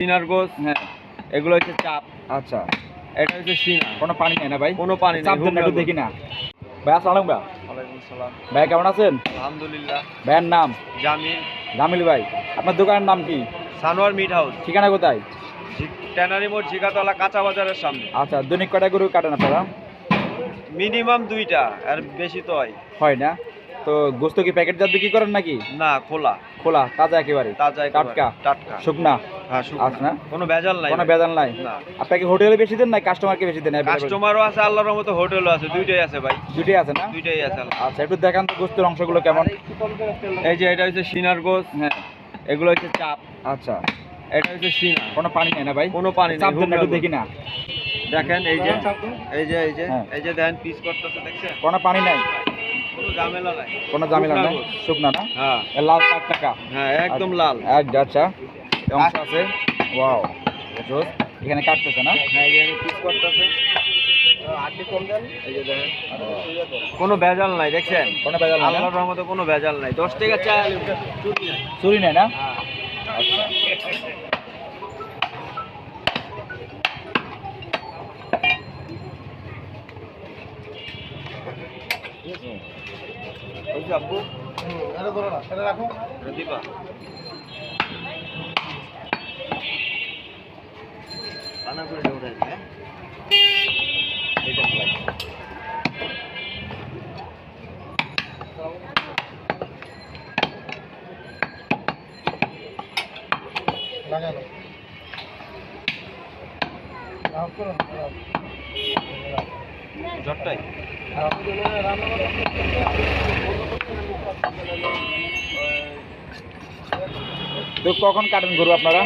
সিনার গোস হ্যাঁ। এগুলো হচ্ছে চাপ। আচ্ছা। এটা হচ্ছে সিনা। কোনো পানি নেই না ভাই? কোনো পানি নেই চাপ একটু দেখি না। ভাই আসসালাম ভাই। ওয়ালাইকুম সালাম। ভাই কেমন আছেন? আলহামদুলিল্লাহ। ভাইয়ের নাম? জামিল। জামিল ভাই আপনার দোকানের নাম কি? Sanowar meat house. ঠিকানা কোথায়? ট্যানারি মোড় ঝিকাতলা কাঁচা বাজারের সামনে। আচ্ছা দৈনিক কটা গরু কাটেন আপনারা? মিনিমাম দুইটা আর বেশি তো হয়। হয় না? তো গোস্ত কি প্যাকেট জাত বিক্রি করেন নাকি? না খোলা। খোলা তাজা একেবারে। তাজা। টাটকা? টাটকা। শুকনা? আচ্ছা কোনো ভেজাল নাই। কোনো বেদান নাই। আপনাকে হোটেলে বেশি দেন না কাস্টমারকে বেশি দেন? কাস্টমারও আছে আল্লাহর হোটেলও আছে দুইটাই আছে ভাই। দুটোই আছে না? দুইটাই আছে আচ্ছা একটু দেখান তো গোস্তের অংশগুলো কেমন। এই যে এটা হচ্ছে সিনার গোস হ্যাঁ। এগুলো হচ্ছে চাপ। আচ্ছা। এটা হচ্ছে সিনা কোনো পানি নেই না ভাই? কোনো পানি নেই একটু দেখি না। দেখেন এই যে এই যে এই যে হ্যাঁ। এই যে দেখেন পিস করতেছে দেখছেন? কোনো পানি নাই? কোনো ঝামেলা নাই। শুকনা না? হ্যাঁ। লাল টাকা হ্যাঁ একদম লাল। আচ্ছা। অংশ আছে। ওয়াও জোস। এখানে কাটতেছে না? হ্যাঁ কোনো ভেজাল নাই দেখছেন? কোনো না? আল্লাহর রহমতে কোনো ভেজাল নাই। দশ টাকা চাল চুরি নাই। চুরি নেই না? হ্যাঁ। আচ্ছা আব্বু। এটা দিবা। জটটাই তো কখন কাটেন গরু আপনারা?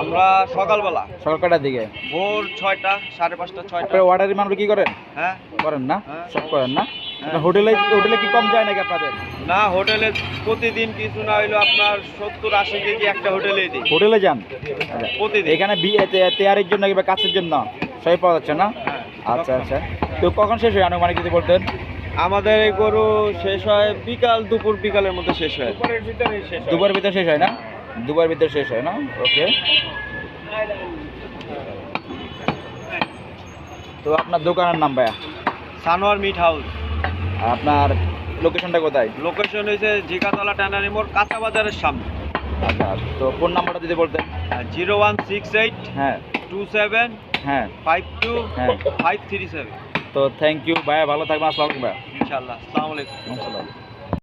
আমরা সকালবেলা। সকাল কটার দিকে? ভোর ছয়টা সাড়ে পাঁচটা ছয়টা। অর্ডারি মানুষ কি করেন? হ্যাঁ। করেন না? হ্যাঁ। সব করেন না। হোটেলে হোটেলে কি কম যায় নাকি আপনাদের? না হোটেলে প্রতিদিন কিছু না হইল আপনার সত্তর আশি কেজি একটা হোটেলেই দিই। হোটেলে যান? আচ্ছা। প্রতিদিন। এখানে বিয়ে তেয়ারির জন্য কিংবা কাছের জন্য সবই পাওয়া যাচ্ছে না? হ্যাঁ, আচ্ছা আচ্ছা। তো কখন শেষ হয় আনুমানিক যদি বলতেন? আমাদের এই গরু শেষ হয় বিকাল দুপুর বিকালের মধ্যে শেষ হয়। দুবার ভিতরে শেষ হয় না? দুবার ভিতরে শেষ হয় না? ওকে। তো আপনার দোকানের নাম ভাইয়া? Sanowar meat house. আপনার লোকেশনটা কোথায়? লোকেশন হয়েছে জিকাতলা ট্যানারি মোড় কাঁচা বাজারের সামনে। আচ্ছা তো ফোন নাম্বারটা যদি বলতেন। জিরো ওয়ান সিক্স এইট হ্যাঁ। টু সেভেন হ্যাঁ। ফাইভ টু হ্যাঁ। Five three seven. তো থ্যাংক ইউ ভাইয়া ভালো থাকবেন আসসালাম ভাইয়া। ইনশাল্লাহ আসসালামু আলাইকুম। আসসালাম